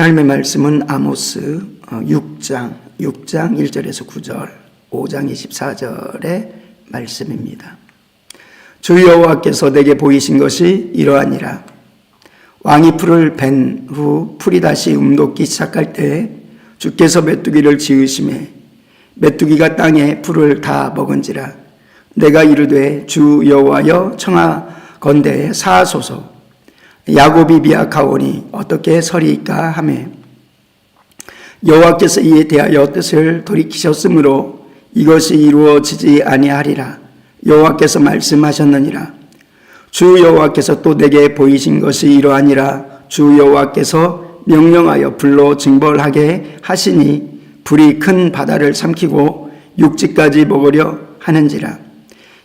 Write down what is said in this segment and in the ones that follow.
하나님의 말씀은 아모스 6장 6장 1절에서 9절, 5장 24절의 말씀입니다. 주 여호와께서 내게 보이신 것이 이러하니라. 왕이 풀을 벤 후 풀이 다시 움돋기 시작할 때 주께서 메뚜기를 지으심에 메뚜기가 땅에 풀을 다 먹은지라 내가 이르되 주 여호와여 청하건대 사하소서 야곱이 비약하오니 어떻게 서리이까 하매 여호와께서 이에 대하여 뜻을 돌이키셨으므로 이것이 이루어지지 아니하리라. 여호와께서 말씀하셨느니라. 주 여호와께서 또 내게 보이신 것이 이러하니라. 주 여호와께서 명령하여 불로 징벌하게 하시니 불이 큰 바다를 삼키고 육지까지 먹으려 하는지라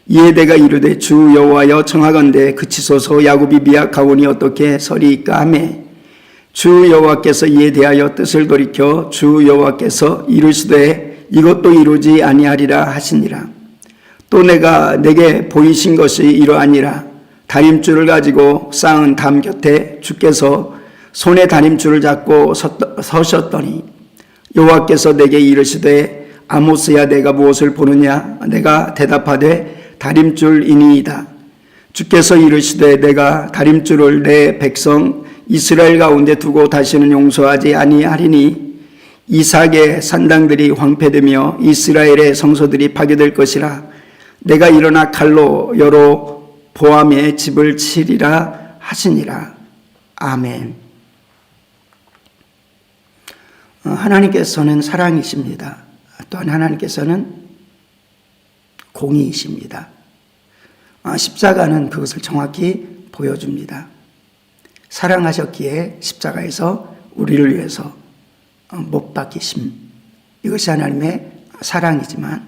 이에 내가 이르되 주 여호와여 청하건대 그치소서 야곱이 미약하오니 어떻게 서리이까 하매 주 여호와께서 이에 대하여 뜻을 돌이켜 주 여호와께서 이르시되 이것도 이루지 아니하리라 하시니라. 또 내가 내게 보이신 것이 이러하니라. 다림줄을 가지고 쌓은 담 곁에 주께서 손에 다림줄을 잡고 서셨더니 여호와께서 내게 이르시되 아모스야 내가 무엇을 보느냐? 내가 대답하되 다림줄이니이다 주께서 이르시되 내가 다림줄을 내 백성 이스라엘 가운데 두고 다시는 용서하지 아니하리니 이삭의 산당들이 황폐되며 이스라엘의 성소들이 파괴될 것이라 내가 일어나 칼로 여러 보암의 집을 치리라 하시니라 아멘. 어, 하나님께서는 사랑이십니다. 또한 하나님께서는 공의이십니다. 아, 십자가는 그것을 정확히 보여줍니다. 사랑하셨기에 십자가에서 우리를 위해서 어, 못 박히심. 이것이 하나님의 사랑이지만,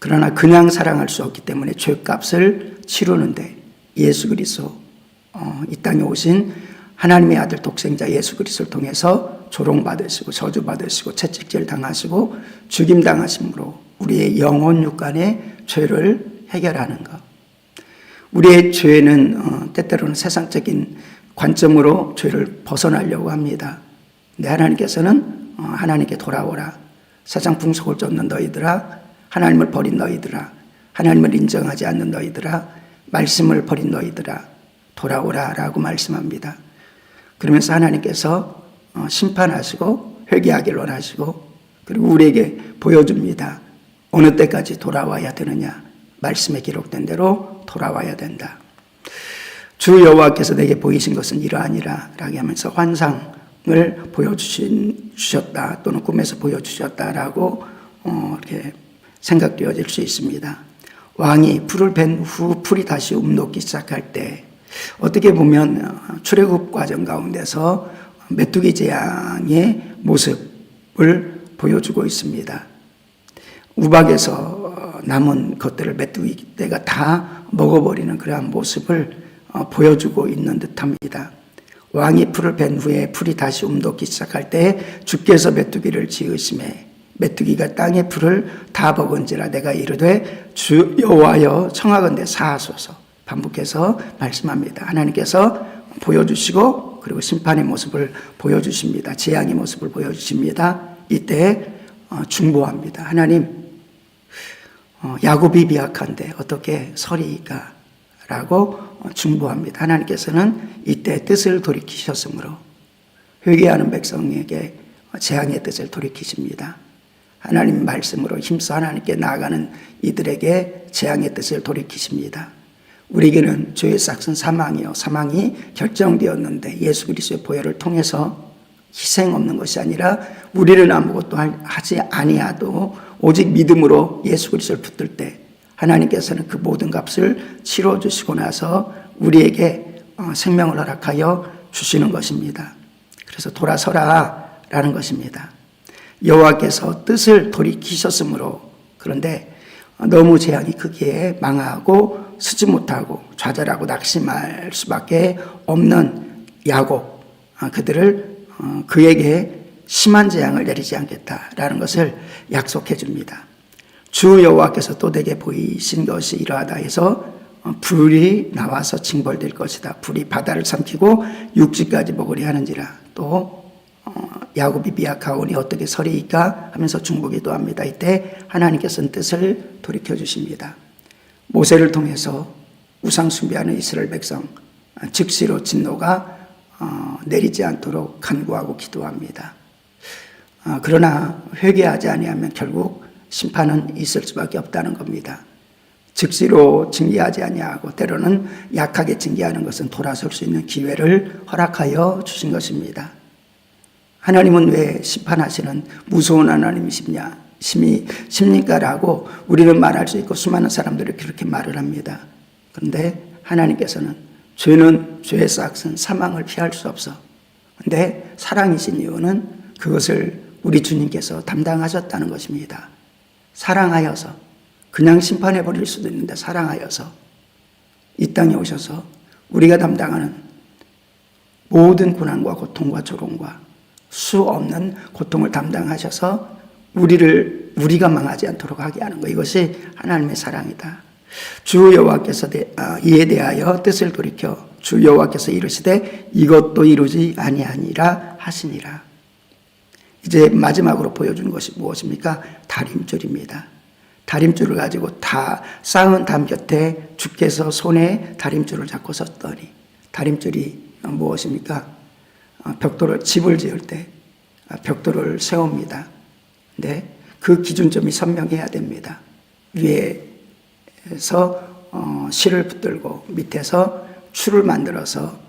그러나 그냥 사랑할 수 없기 때문에 죄값을 치르는데 예수 그리스도 어, 이 땅에 오신 하나님의 아들 독생자 예수 그리스도를 통해서 조롱받으시고 저주받으시고 채찍질 당하시고 죽임 당하심으로 우리의 영혼 육간의 죄를 해결하는 것. 우리의 죄는 어, 때때로는 세상적인 관점으로 죄를 벗어나려고 합니다. 근데 하나님께서는 어, 하나님께 돌아오라. 세상 풍속을 쫓는 너희들아, 하나님을 버린 너희들아, 하나님을 인정하지 않는 너희들아, 말씀을 버린 너희들아, 돌아오라라고 말씀합니다. 그러면서 하나님께서 어, 심판하시고 회개하기를 원하시고 그리고 우리에게 보여줍니다. 어느 때까지 돌아와야 되느냐? 말씀에 기록된 대로 돌아와야 된다. 주 여호와께서 내게 보이신 것은 이러하니라 라고 하면서 환상을 보여주셨다 또는 꿈에서 보여주셨다라고 어, 이렇게 생각되어질 수 있습니다. 왕이 풀을 벤 후 풀이 다시 움돋기 시작할 때 어떻게 보면 출애굽 과정 가운데서 메뚜기 재앙의 모습을 보여주고 있습니다. 우박에서 남은 것들을 메뚜기 떼가 다 먹어버리는 그러한 모습을 보여주고 있는 듯합니다. 왕이 풀을 벤 후에 풀이 다시 움돋기 시작할 때 주께서 메뚜기를 지으심에 메뚜기가 땅의 풀을 다 먹은지라 내가 이르되 주 여호와여 청하건대 사하소서 반복해서 말씀합니다. 하나님께서 보여주시고 그리고 심판의 모습을 보여주십니다. 재앙의 모습을 보여주십니다. 이때 어, 중보합니다. 하나님 어, 야곱이 비약한데 어떻게 서리이까? 라고 어, 중보합니다. 하나님께서는 이때 뜻을 돌이키셨으므로 회개하는 백성에게 재앙의 뜻을 돌이키십니다. 하나님 말씀으로 힘써 하나님께 나아가는 이들에게 재앙의 뜻을 돌이키십니다. 우리에게는 죄의 싹은 사망이요. 사망이 결정되었는데 예수 그리스도의 보혈을 통해서 희생 없는 것이 아니라 우리는 아무것도 하지 아니하도 오직 믿음으로 예수 그리스도를 붙들 때 하나님께서는 그 모든 값을 치러 주시고 나서 우리에게 어, 생명을 허락하여 주시는 것입니다. 그래서 돌아서라라는 것입니다. 여호와께서 뜻을 돌이키셨으므로 그런데 너무 재앙이 크기에 망하고 쓰지 못하고 좌절하고 낙심할 수밖에 없는 야곱 아, 그들을 어, 그에게 심한 재앙을 내리지 않겠다라는 것을 약속해 줍니다. 주 여호와께서 또 내게 보이신 것이 이러하다 해서 어, 불이 나와서 징벌될 것이다. 불이 바다를 삼키고 육지까지 먹으리 하는지라 또 어, 야곱이 비약하오니 어떻게 서리이까 하면서 중보기도 합니다. 이때 하나님께서는 뜻을 돌이켜 주십니다. 모세를 통해서 우상 숭배하는 이스라엘 백성 즉시로 진노가 어, 내리지 않도록 간구하고 기도합니다. 아, 그러나 회개하지 아니하면 결국 심판은 있을 수밖에 없다는 겁니다. 즉시로 징계하지 아니하고 때로는 약하게 징계하는 것은 돌아설 수 있는 기회를 허락하여 주신 것입니다. 하나님은 왜 심판하시는 무서운 하나님이십냐? 심이 십니까라고 우리는 말할 수 있고 수많은 사람들이 그렇게 말을 합니다. 그런데 하나님께서는 죄는 죄의 싹은 사망을 피할 수 없어. 근데 사랑이신 이유는 그것을 우리 주님께서 담당하셨다는 것입니다. 사랑하여서 그냥 심판해 버릴 수도 있는데 사랑하여서 이 땅에 오셔서 우리가 담당하는 모든 고난과 고통과 조롱과 수 없는 고통을 담당하셔서 우리를 우리가 망하지 않도록 하게 하는 것 이것이 하나님의 사랑이다. 주 여호와께서 대- 아, 이에 대하여 뜻을 돌이켜 주 여호와께서 이르시되 이것도 이루지 아니하니라 하시니라. 이제 마지막으로 보여준 것이 무엇입니까? 다림줄입니다. 다림줄을 가지고 다 쌓은 담 곁에 주께서 손에 다림줄을 잡고 섰더니 다림줄이 무엇입니까? 어, 벽돌을 집을 지을 때 아, 벽돌을 세웁니다. 근데 그 기준점이 선명해야 됩니다. 위에서 어, 실을 붙들고 밑에서 줄을 만들어서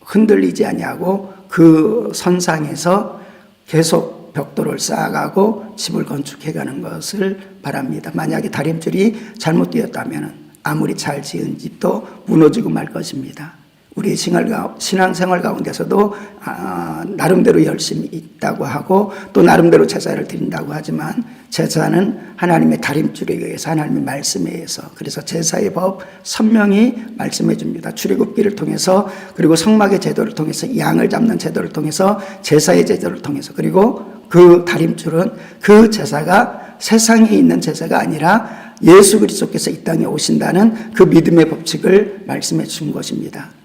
흔들리지 아니하고 그 선상에서 계속 벽돌을 쌓아가고 집을 건축해가는 것을 바랍니다. 만약에 다림줄이 잘못되었다면 아무리 잘 지은 집도 무너지고 말 것입니다. 우리 신앙생활 가운데서도 아, 나름대로 열심히 있다고 하고 또 나름대로 제사를 드린다고 하지만 제사는 하나님의 다림줄에 의해서 하나님의 말씀에 의해서 그래서 제사의 법 선명히 말씀해 줍니다. 출애굽기를 통해서 그리고 성막의 제도를 통해서 양을 잡는 제도를 통해서 제사의 제도를 통해서 그리고 그 다림줄은 그 제사가 세상에 있는 제사가 아니라 예수 그리스도께서 이 땅에 오신다는 그 믿음의 법칙을 말씀해 준 것입니다.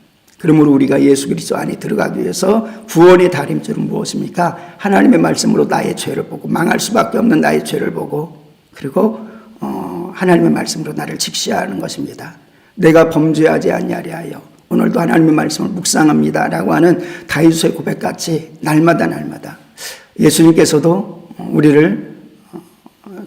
그러므로 우리가 예수 그리스도 안에 들어가기 위해서 구원의 다림줄은 무엇입니까? 하나님의 말씀으로 나의 죄를 보고 망할 수밖에 없는 나의 죄를 보고 그리고 어, 하나님의 말씀으로 나를 직시하는 것입니다. 내가 범죄하지 아니하려 하여 오늘도 하나님의 말씀을 묵상합니다라고 하는 다윗의 고백같이 날마다 날마다 예수님께서도 우리를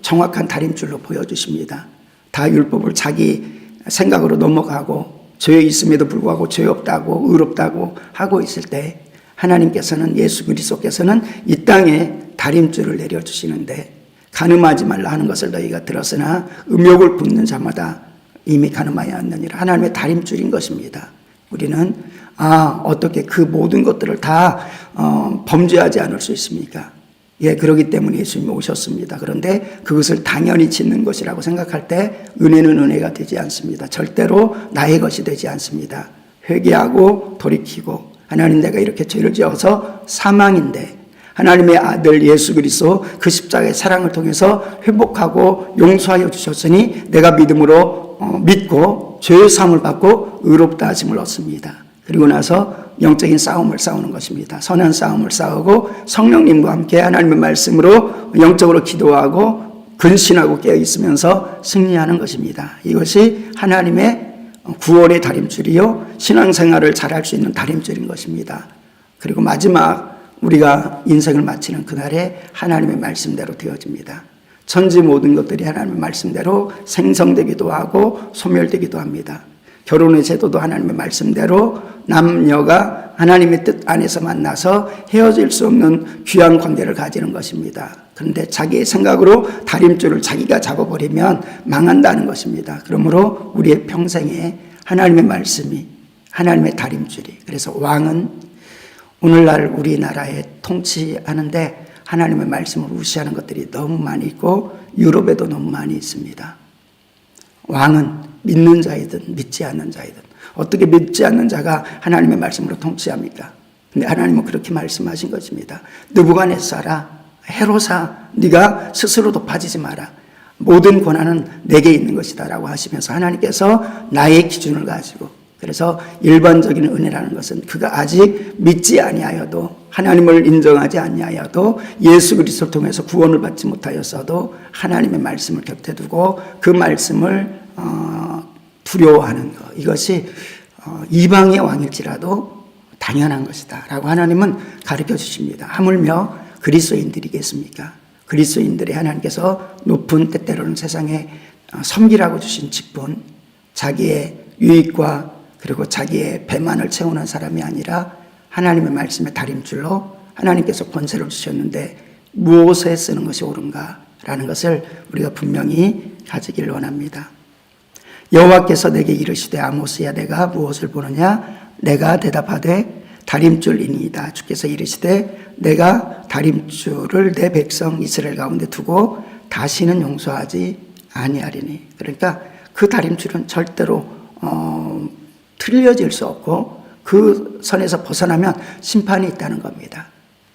정확한 다림줄로 보여주십니다. 다 율법을 자기 생각으로 넘어가고 죄 있음에도 불구하고 죄 없다고 의롭다고 하고 있을 때 하나님께서는 예수 그리스도께서는 이 땅에 다림줄을 내려 주시는데 가늠하지 말라 하는 것을 너희가 들었으나 음욕을 붓는 자마다 이미 가늠하였느니라 하나님의 다림줄인 것입니다. 우리는 아 어떻게 그 모든 것들을 다 어, 범죄하지 않을 수 있습니까? 예, 그러기 때문에 예수님이 오셨습니다. 그런데 그것을 당연히 짓는 것이라고 생각할 때 은혜는 은혜가 되지 않습니다. 절대로 나의 것이 되지 않습니다. 회개하고 돌이키고 하나님 내가 이렇게 죄를 지어서 사망인데 하나님의 아들 예수 그리스도 그 십자가의 사랑을 통해서 회복하고 용서하여 주셨으니 내가 믿음으로 어, 믿고 죄의 사함을 받고 의롭다 하심을 얻습니다. 그리고 나서 영적인 싸움을 싸우는 것입니다. 선한 싸움을 싸우고 성령님과 함께 하나님의 말씀으로 영적으로 기도하고 근신하고 깨어 있으면서 승리하는 것입니다. 이것이 하나님의 구원의 다림줄이요 신앙생활을 잘할 수 있는 다림줄인 것입니다. 그리고 마지막 우리가 인생을 마치는 그날에 하나님의 말씀대로 되어집니다. 천지 모든 것들이 하나님의 말씀대로 생성되기도 하고 소멸되기도 합니다. 결혼의 제도도 하나님의 말씀대로 남녀가 하나님의 뜻 안에서 만나서 헤어질 수 없는 귀한 관계를 가지는 것입니다. 그런데 자기의 생각으로 다림줄을 자기가 잡아버리면 망한다는 것입니다. 그러므로 우리의 평생에 하나님의 말씀이 하나님의 다림줄이 그래서 왕은 오늘날 우리나라에 통치하는데 하나님의 말씀을 무시하는 것들이 너무 많이 있고 유럽에도 너무 많이 있습니다. 왕은 믿는 자이든 믿지 않는 자이든 어떻게 믿지 않는 자가 하나님의 말씀으로 통치합니까? 근데 하나님은 그렇게 말씀하신 것입니다. 느부갓네살아 헤로사 네가 스스로도 빠지지 마라. 모든 권한은 내게 있는 것이다라고 하시면서 하나님께서 나의 기준을 가지고 그래서 일반적인 은혜라는 것은 그가 아직 믿지 아니하여도 하나님을 인정하지 아니하여도 예수 그리스도를 통해서 구원을 받지 못하였어도 하나님의 말씀을 곁에 두고 그 말씀을 어, 두려워하는 것 이것이 어, 이방의 왕일지라도 당연한 것이다라고 하나님은 가르쳐 주십니다. 하물며 그리스도인들이겠습니까? 그리스도인들이 하나님께서 높은 때때로는 세상에 어, 섬기라고 주신 직분, 자기의 유익과 그리고 자기의 배만을 채우는 사람이 아니라 하나님의 말씀의 다림줄로 하나님께서 권세를 주셨는데 무엇에 쓰는 것이 옳은가라는 것을 우리가 분명히 가지기를 원합니다. 여호와께서 내게 이르시되 아모스야 내가 무엇을 보느냐? 내가 대답하되 다림줄이니이다. 주께서 이르시되 내가 다림줄을 내 백성 이스라엘 가운데 두고 다시는 용서하지 아니하리니. 그러니까 그 다림줄은 절대로 어, 틀려질 수 없고 그 선에서 벗어나면 심판이 있다는 겁니다.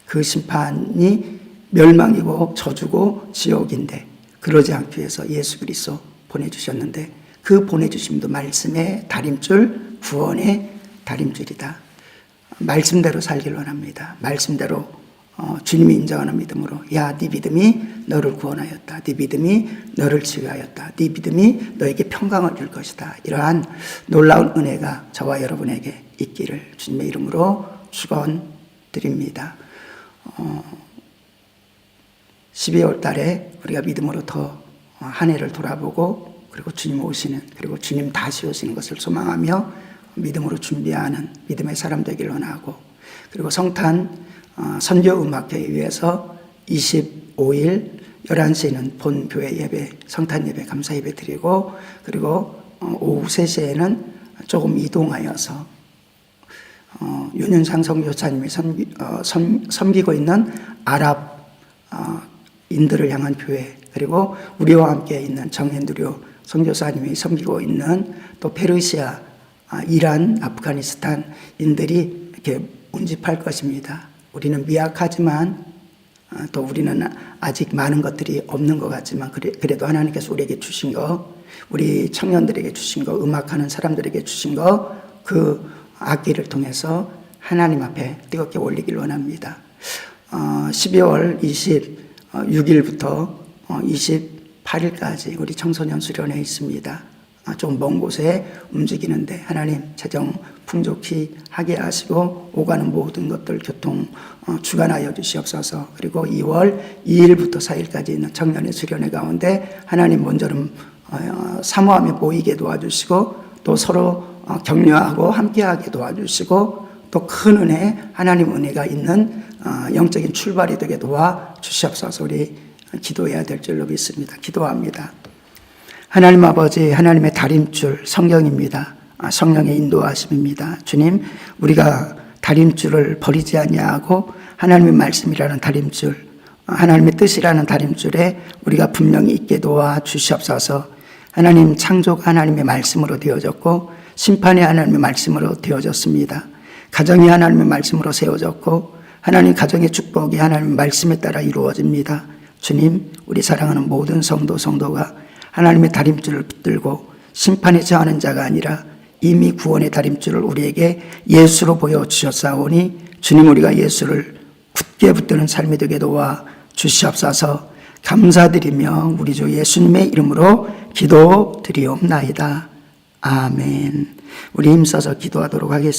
그 심판이 멸망이고 저주고 지옥인데 그러지 않기 위해서 예수 그리스도 보내주셨는데 그 보내주심도 말씀의 다림줄 구원의 다림줄이다. 말씀대로 살길 원합니다. 말씀대로 어, 주님이 인정하는 믿음으로 야 네 믿음이 너를 구원하였다. 네 믿음이 너를 치유하였다. 네 믿음이 너에게 평강을 줄 것이다. 이러한 놀라운 은혜가 저와 여러분에게 있기를 주님의 이름으로 축원드립니다. 어, 12월 달에 우리가 믿음으로 더 한 해를 돌아보고 그리고 주님 오시는 그리고 주님 다시 오시는 것을 소망하며 믿음으로 준비하는 믿음의 사람 되기를 원하고 그리고 성탄 어, 선교 음악회에 위해서 25일 11시에는 본 교회 예배 성탄 예배 감사 예배 드리고 그리고 어, 오후 3시에는 조금 이동하여서 어, 윤윤상 성교사님이 섬기, 어, 섬, 섬기고 있는 아랍 어, 인들을 향한 교회 그리고 우리와 함께 있는 정현두료 선교사님이 섬기고 있는 또 페르시아, 아, 이란, 아프가니스탄인들이 이렇게 운집할 것입니다. 우리는 미약하지만 아, 또 우리는 아직 많은 것들이 없는 것 같지만 그래, 그래도 하나님께서 우리에게 주신 거, 우리 청년들에게 주신 거, 음악하는 사람들에게 주신 거, 그 악기를 통해서 하나님 앞에 뜨겁게 올리길 원합니다. 어, 12월 26일부터 28일까지 우리 청소년 수련회 있습니다. 아, 좀먼 곳에 움직이는데 하나님 재정 풍족히 하게 하시고 오가는 모든 것들 교통 어, 주관하여 주시옵소서. 그리고 2월 2일부터 4일까지 있는 청년의 수련회 가운데 하나님 먼저는 어, 사모하며 모이게 도와주시고 또 서로 어, 격려하고 함께하게 도와주시고 또 큰 은혜 하나님 은혜가 있는 어, 영적인 출발이 되게 도와 주시옵소서. 우리 기도해야 될 줄로 믿습니다. 기도합니다. 하나님 아버지, 하나님의 다림줄 성경입니다. 아, 성령의 인도하심입니다. 주님, 우리가 다림줄을 버리지 아니하고 하나님의 말씀이라는 다림줄, 아, 하나님의 뜻이라는 다림줄에 우리가 분명히 있게 도와 주시옵소서. 하나님 창조가 하나님의 말씀으로 되어졌고 심판이 하나님의 말씀으로 되어졌습니다. 가정이 하나님의 말씀으로 세워졌고 하나님 가정의 축복이 하나님의 말씀에 따라 이루어집니다. 주님, 우리 사랑하는 모든 성도 성도가 하나님의 다림줄을 붙들고 심판에 처하는 자가 아니라 이미 구원의 다림줄을 우리에게 예수로 보여 주셨사오니 주님 우리가 예수를 굳게 붙드는 삶이 되게 도와 주시옵소서 감사드리며 우리 주 예수님의 이름으로 기도 드리옵나이다. 아멘. 우리 힘써서 기도하도록 하겠습니다.